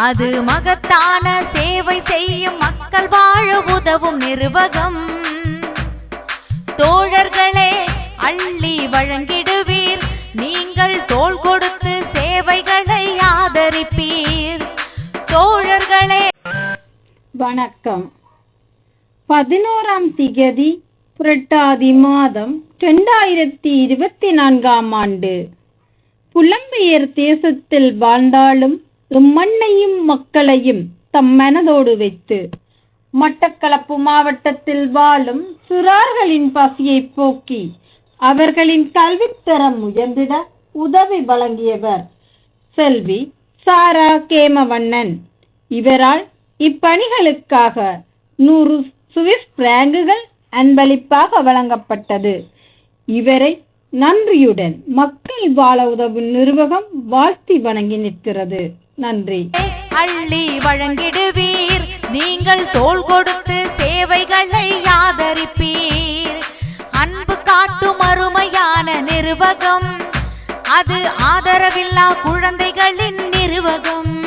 அது மகத்தான சேவை செய்யும் மக்கள் வாழ உதவும் நிருவகம். தோழர்களே அள்ளி வழங்கிடுவீர். நீங்கள் தோல் கொடுத்து சேவைகளை ஆதரிப்பீர். தோழர்களே. வணக்கம். பதினோராம் திகதி புரட்டாதி மாதம் இரண்டாயிரத்தி இருபத்தி நான்காம் ஆண்டு. புலம்பெயர் தேசத்தில் வாழ்ந்தாலும் இம்மண்ணையும் மக்களையும் தம் மனதோடு வைத்து மட்டக்களப்பு மாவட்டத்தில் வாழும் சுறார்களின் பசியை போக்கி அவர்களின் கல்வித்தரம் உயர்ந்திட உதவி வழங்கியவர் செல்வி சாரா கேமவண்ணன். இவரால் இப்பணிகளுக்காக நூறு சுவிஸ் பிராங்குகள் அன்பளிப்பாக வழங்கப்பட்டது. இவரை நன்றியுடன் மக்கள் வாழ உதவும் நிர்வாகம் வாழ்த்தி வணங்கி நிற்கிறது. நன்றி. அள்ளி வழங்கிடுவீர். நீங்கள் தோள் கொடுத்து சேவைகளை ஆதரிப்பீர். அன்பு காட்டும் அருமையான நிர்வகம். அது ஆதரவில்லா குழந்தைகளின் நிர்வகம்.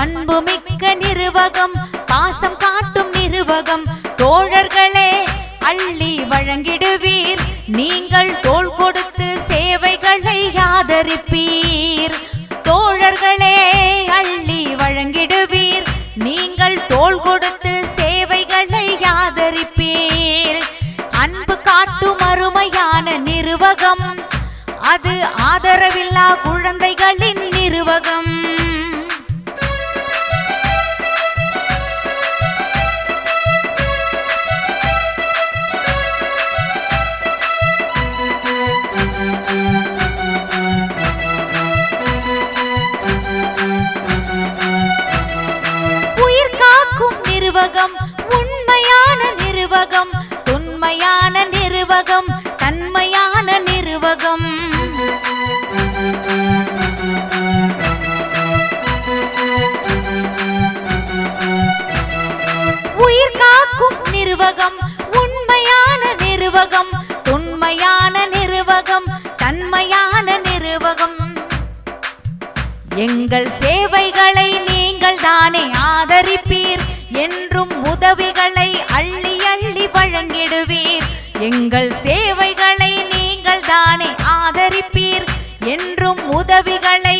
நிருவகம் பண்பு மிக்க நிருவகம் பாசம் காட்டும் நிருவகம். தோழர்களே அள்ளி வழங்கிடுவீர். நீங்கள் தோல் கொடுத்து சேவைகளை ஆதரிப்பீர். தோழர்களே அள்ளி வழங்கிடுவீர். நீங்கள் தோல் கொடுத்து சேவைகளை ஆதரிப்பீர். அன்பு காட்டும் அருமையான நிருவகம். அது ஆதரவில்லா குழந்தைகளின் நிருவகம். உயிர் காக்கும் நிர்வகம் உண்மையான நிருவகம் தொன்மையான நிர்வகம் தன்மையான நிர்வகம். எங்கள் சேவைகளை நீங்கள் தானே ஆதரிப்பீர் என்றும் உதவிகளை அள்ளி அள்ளி வழங்கிடுவீர். எங்கள் சேவைகளை நீங்கள் தானே ஆதரிப்பீர் என்றும் உதவிகளை